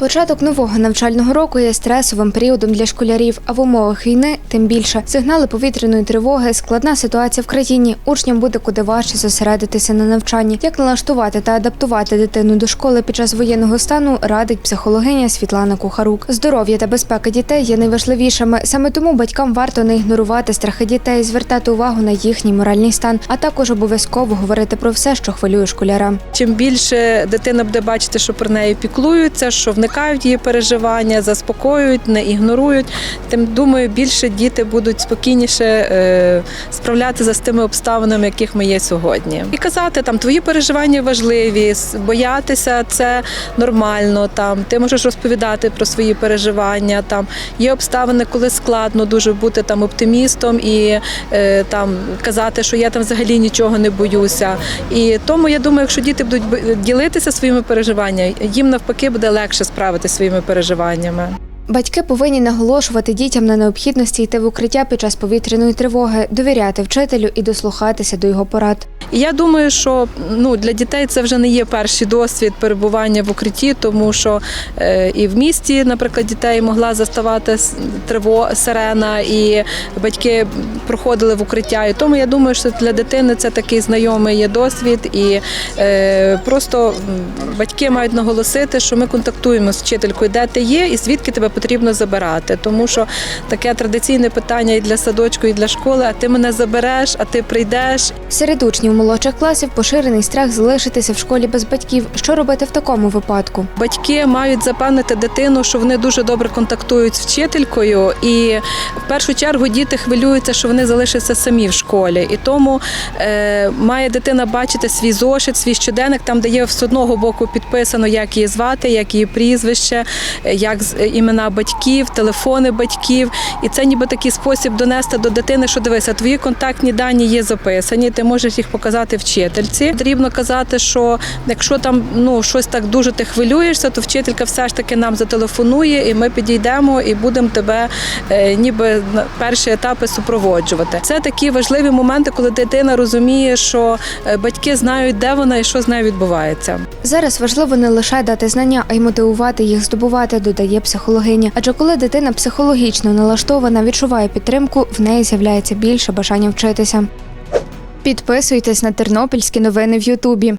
Початок нового навчального року є стресовим періодом для школярів, а в умовах війни тим більше. Сигнали повітряної тривоги, складна ситуація в країні. Учням буде куди важче зосередитися на навчанні. Як налаштувати та адаптувати дитину до школи під час воєнного стану, радить психологиня Світлана Кухарук. Здоров'я та безпека дітей є найважливішими. Саме тому батькам варто не ігнорувати страхи дітей, звертати увагу на їхній моральний стан, а також обов'язково говорити про все, що хвилює школяра. Чим більше дитина буде бачити, що про неї піклуються, що вникають в її переживання, заспокоюють, не ігнорують, тим думаю, більше діти будуть спокійніше е, справлятися з тими обставинами, яких ми є сьогодні. І казати там твої переживання важливі, боятися це нормально. Там ти можеш розповідати про свої переживання. Там є обставини, коли складно дуже бути там оптимістом і е, там казати, що я там взагалі нічого не боюся. І тому я думаю, якщо діти будуть ділитися своїми переживаннями, їм навпаки буде легше справитися своїми переживаннями. Батьки повинні наголошувати дітям на необхідності йти в укриття під час повітряної тривоги, довіряти вчителю і дослухатися до його порад. Я думаю, що ну для дітей це вже не є перший досвід перебування в укритті, тому що е, і в місті, наприклад, дітей могла заставати триво сирена, і батьки проходили в укриття. І тому я думаю, що для дитини це такий знайомий є досвід, і е, просто батьки мають наголосити, що ми контактуємо з вчителькою, де ти є, і звідки тебе потрібно забирати. Тому що таке традиційне питання і для садочку, і для школи. А ти мене забереш, а ти прийдеш. Серед учнів молодших класів поширений страх залишитися в школі без батьків. Що робити в такому випадку? Батьки мають запевнити дитину, що вони дуже добре контактують з вчителькою, і в першу чергу діти хвилюються, що вони залишаться самі в школі. І тому е, має дитина бачити свій зошит, свій щоденник, там де є з одного боку підписано, як її звати, як її прізвище, е, як е, батьків, телефони батьків. І це ніби такий спосіб донести до дитини, що дивися, твої контактні дані є записані, ти можеш їх показати вчительці. Потрібно казати, що якщо там ну щось так дуже ти хвилюєшся, то вчителька все ж таки нам зателефонує, і ми підійдемо і будемо тебе е, ніби на перші етапи супроводжувати. Це такі важливі моменти, коли дитина розуміє, що е, батьки знають, де вона і що з нею відбувається. Зараз важливо не лише дати знання, а й мотивувати їх здобувати, додає психологиня. Адже коли дитина психологічно налаштована, відчуває підтримку, в неї з'являється більше бажання вчитися. Підписуйтесь на тернопільські новини в Ютубі.